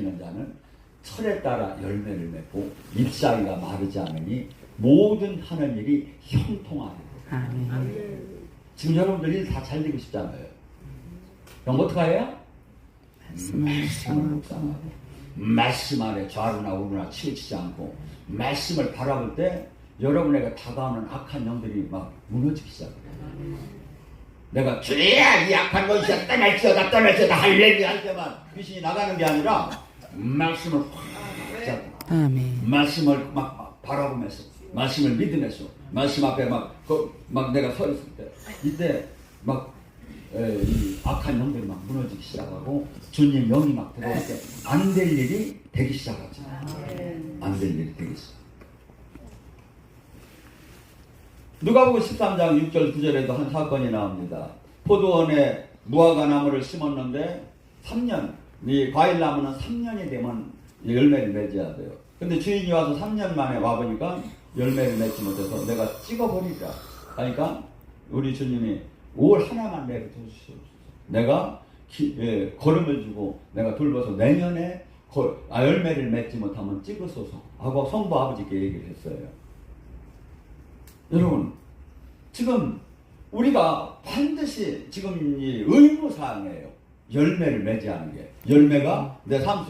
지키는 자는 철에 따라 열매를 맺고 잎사귀가 마르지 않으니 모든 하는 일이 형통하리라. 아멘. 지금 여러분들 일다잘 되고 싶잖아요. 그럼 어떻게 해요? 말씀을 묵상하고 말씀 안에 좌루나 우루나 치우치지 않고 말씀을 바라볼 때 여러분에게 다가오는 악한 영들이 막 무너지기 시작해요. 내가 주야 이 악한 것이 떠날지어다 떠날지어다 할렐루야 할 때만 귀신이 나가는 게 아니라 말씀을 확 잡고 아멘. 말씀을 막, 막 바라보면서 말씀을 믿으면서 말씀 앞에 막, 그, 막 내가 서 있을 때 이때 막 에, 이 악한 영들이 막 무너지기 시작하고 주님 영이 막 들어올 때 안 될 일이 되기 시작하죠. 안 될 일이 되기 시작. 누가복음 13장 6절 9절에도 한 사건이 나옵니다. 포도원에 무화과 나무를 심었는데 3년, 이 과일 나무는 3년이 되면 열매를 맺어야 돼요. 근데 주인이 와서 3년 만에 와보니까 열매를 맺지 못해서 내가 찍어버리자. 하니까 우리 주님이 5월 하나만 내려주시옵소서. 내가 기- 예, 걸음을 주고 내가 돌봐서 내년에 걸- 아, 열매를 맺지 못하면 찍으소서 하고 성부 아버지께 얘기를 했어요. 여러분, 지금 우리가 반드시 지금 이 의무사항이에요. 열매를 맺지 않은 게. 열매가 내 삶